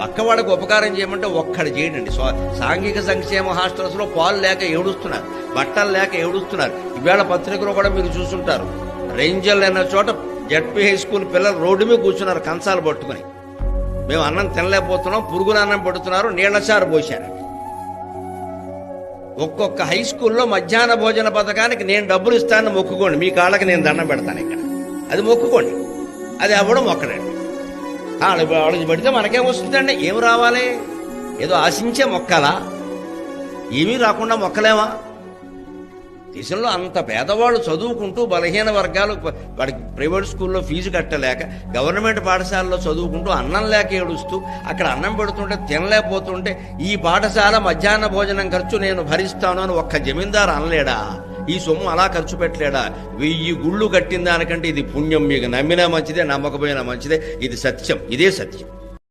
పక్కవాడికి ఉపకారం చేయమంటే ఒక్కడు చేయడండి. సాంఘిక సంక్షేమ హాస్టల్స్లో పాలు లేక ఏడుస్తున్నారు. బట్టలు లేక ఏడుస్తున్నారు. ఈవేళ పత్రికలో కూడా మీరు చూస్తుంటారు. రేంజర్లు అన్న చోట జడ్పీ హై స్కూల్ పిల్లలు రోడ్డు మీద కూర్చున్నారు కంచాలు పట్టుకుని. మేము అన్నం తినలేకపోతున్నాం పురుగుల అన్నం పెడుతున్నారు నీళ్ళచారు పోశారు. ఒక్కొక్క హై స్కూల్లో మధ్యాహ్న భోజన పథకానికి నేను డబ్బులు ఇస్తానని మొక్కుకోండి. మీ కాళ్ళకి నేను దండం పెడతాను ఇక్కడ. అది మొక్కుకోండి. అది అవ్వడం ఒక్కడండి. వాళ్ళు పడితే మనకేం వస్తుందండి? ఏం రావాలి? ఏదో ఆశించే మొక్కలా? ఏమీ రాకుండా మొక్కలేమా దేశంలో అంత పేదవాళ్ళు చదువుకుంటూ బలహీన వర్గాలు వాడికి ప్రైవేట్ స్కూల్లో ఫీజు కట్టలేక గవర్నమెంట్ పాఠశాలలో చదువుకుంటూ అన్నం లేక ఏడుస్తూ అక్కడ అన్నం పెడుతుంటే తినలేకపోతుంటే ఈ పాఠశాల మధ్యాహ్న భోజనం ఖర్చు నేను భరిస్తాను అని ఒక్క జమీందారు అనలేడా? ఈ సొమ్ము అలా ఖర్చు పెట్టలేడా? వెయ్యి గుళ్ళు కట్టిన దానికంటే ఇది పుణ్యం. మీకు నమ్మినా మంచిదే నమ్మకపోయినా మంచిదే. ఇది సత్యం. ఇదే సత్యం.